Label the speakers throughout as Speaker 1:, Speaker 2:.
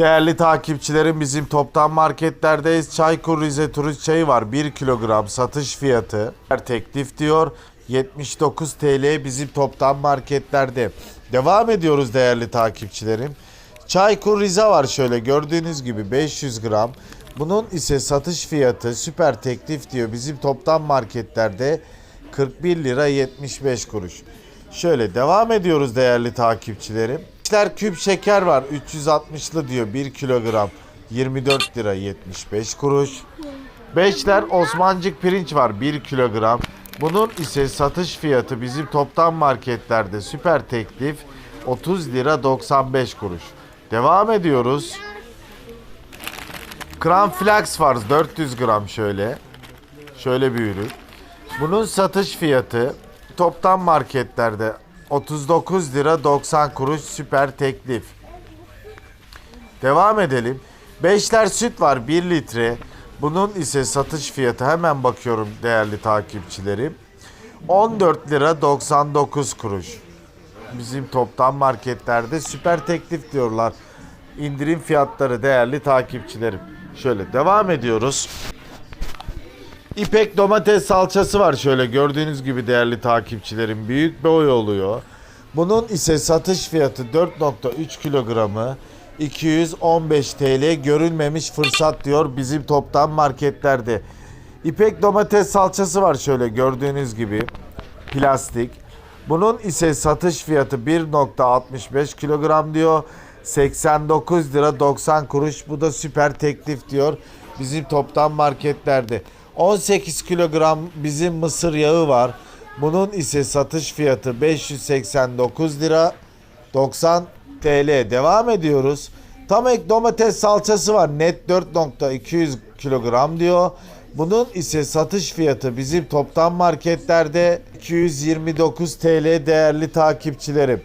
Speaker 1: Değerli takipçilerim bizim toptan marketlerdeyiz. Çaykur Rize turist çayı var 1 kilogram satış fiyatı. Teklif diyor 79 TL bizim toptan marketlerde. Devam ediyoruz değerli takipçilerim. Çaykur Rize var şöyle gördüğünüz gibi 500 gram. Bunun ise satış fiyatı süper teklif diyor bizim toptan marketlerde 41 lira 75 kuruş. Şöyle devam ediyoruz değerli takipçilerim. İşler küp şeker var 360'lı diyor 1 kilogram 24 lira 75 kuruş. Beşler Osmancık pirinç var 1 kilogram. Bunun ise satış fiyatı bizim toptan marketlerde süper teklif 30 lira 95 kuruş. Devam ediyoruz. Kranflax var 400 gram şöyle. Şöyle bir ürün. Bunun satış fiyatı toptan marketlerde 39 lira 90 kuruş süper teklif. Devam edelim. Beşler süt var 1 litre. Bunun ise satış fiyatı hemen bakıyorum değerli takipçilerim. 14 lira 99 kuruş. Bizim toptan marketlerde süper teklif diyorlar. İndirim fiyatları değerli takipçilerim. Şöyle devam ediyoruz. İpek domates salçası var şöyle gördüğünüz gibi değerli takipçilerim. Büyük boy oluyor. Bunun ise satış fiyatı 4.3 kilogramı 215 TL görünmemiş fırsat diyor bizim toptan marketlerde. İpek domates salçası var şöyle gördüğünüz gibi plastik. Bunun ise satış fiyatı 1.65 kilogram diyor. 89 lira 90 kuruş. Bu da süper teklif diyor. Bizim toptan marketlerde. 18 kilogram bizim mısır yağı var. Bunun ise satış fiyatı 589 lira 90 TL. Devam ediyoruz. Tam ek domates salçası var. Net 4.200 kilogram diyor. Bunun ise satış fiyatı bizim toptan marketlerde 229 TL değerli takipçilerim.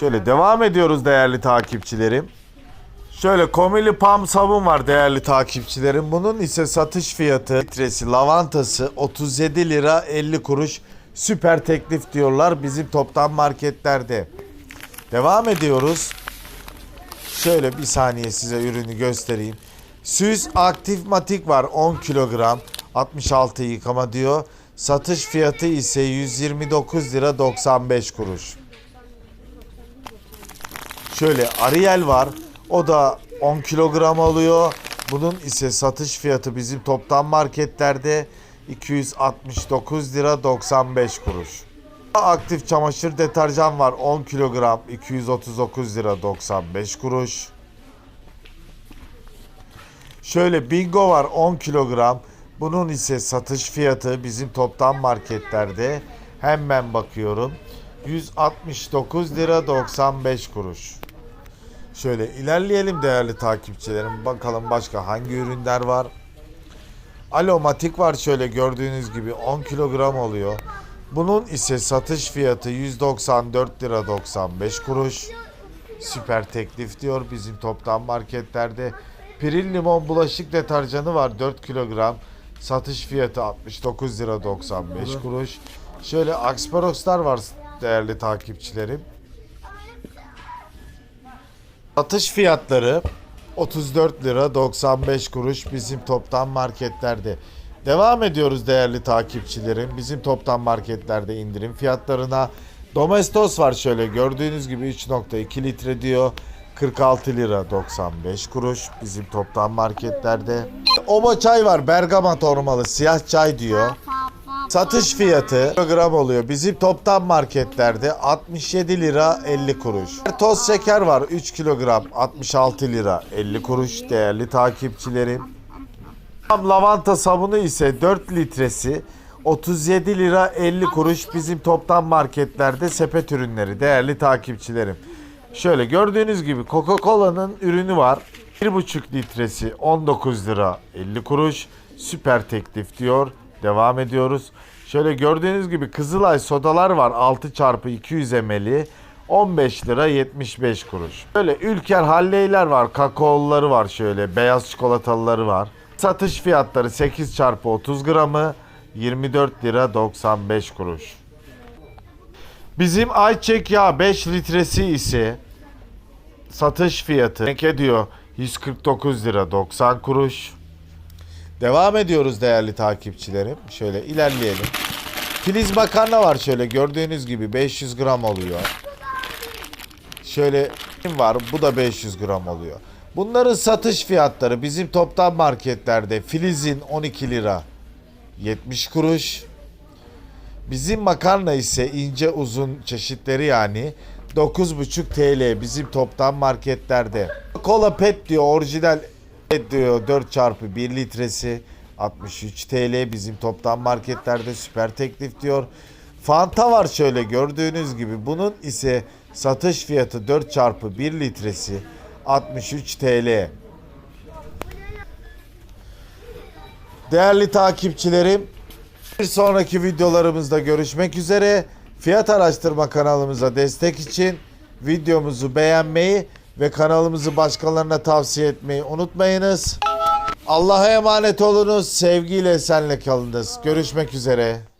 Speaker 1: Şöyle devam ediyoruz değerli takipçilerim. Şöyle komili pam sabun var değerli takipçilerim. Bunun ise satış fiyatı litresi lavantası 37 lira 50 kuruş. Süper teklif diyorlar bizim toptan marketlerde. Devam ediyoruz. Şöyle bir saniye size ürünü göstereyim. Süz aktif matik var 10 kilogram 66 yıkama diyor. Satış fiyatı ise 129 lira 95 kuruş. Şöyle Ariel var. O da 10 kilogram alıyor. Bunun ise satış fiyatı bizim toptan marketlerde 269 lira 95 kuruş. Aktif çamaşır deterjan var 10 kilogram 239 lira 95 kuruş. Şöyle bingo var 10 kilogram. Bunun ise satış fiyatı bizim toptan marketlerde hemen bakıyorum. 169 lira 95 kuruş. Şöyle ilerleyelim değerli takipçilerim. Bakalım başka hangi ürünler var. Alomatik var şöyle gördüğünüz gibi 10 kilogram oluyor. Bunun ise satış fiyatı 194 lira 95 kuruş. Süper teklif diyor bizim toptan marketlerde. Piril limon bulaşık deterjanı var 4 kilogram. Satış fiyatı 69 lira 95 kuruş. Şöyle Axparox'lar var değerli takipçilerim. Satış fiyatları 34 lira 95 kuruş bizim toptan marketlerde. Devam ediyoruz değerli takipçilerim. Bizim toptan marketlerde indirim fiyatlarına. Domestos var şöyle gördüğünüz gibi 3.2 litre diyor. 46 lira 95 kuruş bizim toptan marketlerde. Omo çay var Bergama ormalı siyah çay diyor. Satış fiyatı kilogram oluyor. Bizim toptan marketlerde 67 lira 50 kuruş. Toz şeker var 3 kilogram 66 lira 50 kuruş değerli takipçilerim. Lavanta sabunu ise 4 litresi 37 lira 50 kuruş bizim toptan marketlerde sepet ürünleri değerli takipçilerim. Şöyle gördüğünüz gibi Coca-Cola'nın ürünü var. 1,5 litresi 19 lira 50 kuruş. Süper teklif diyor. Devam ediyoruz. Şöyle gördüğünüz gibi Kızılay sodalar var 6 çarpı 200 ml'i 15 lira 75 kuruş. Böyle Ülker Halley'ler var. Kakaoluları var şöyle. Beyaz çikolatalıları var. Satış fiyatları 8 çarpı 30 gramı 24 lira 95 kuruş. Bizim ayçiçek yağı 5 litresi ise satış fiyatı ne ediyor? 149 lira 90 kuruş. Devam ediyoruz değerli takipçilerim. Şöyle ilerleyelim. Filiz makarna var şöyle gördüğünüz gibi 500 gram oluyor. Şöyle var bu da 500 gram oluyor. Bunların satış fiyatları bizim toptan marketlerde Filiz'in 12 lira 70 kuruş. Bizim makarna ise ince uzun çeşitleri yani 9,5 TL bizim toptan marketlerde. Kola pet diyor orijinal diyor 4 çarpı 1 litresi 63 TL bizim toptan marketlerde süper teklif diyor. Fanta var şöyle gördüğünüz gibi bunun ise satış fiyatı 4 çarpı 1 litresi 63 TL. Değerli takipçilerim bir sonraki videolarımızda görüşmek üzere. Fiyat araştırma kanalımıza destek için videomuzu beğenmeyi ve kanalımızı başkalarına tavsiye etmeyi unutmayınız. Allah'a emanet olunuz. Sevgiyle senle kalınız. Görüşmek üzere.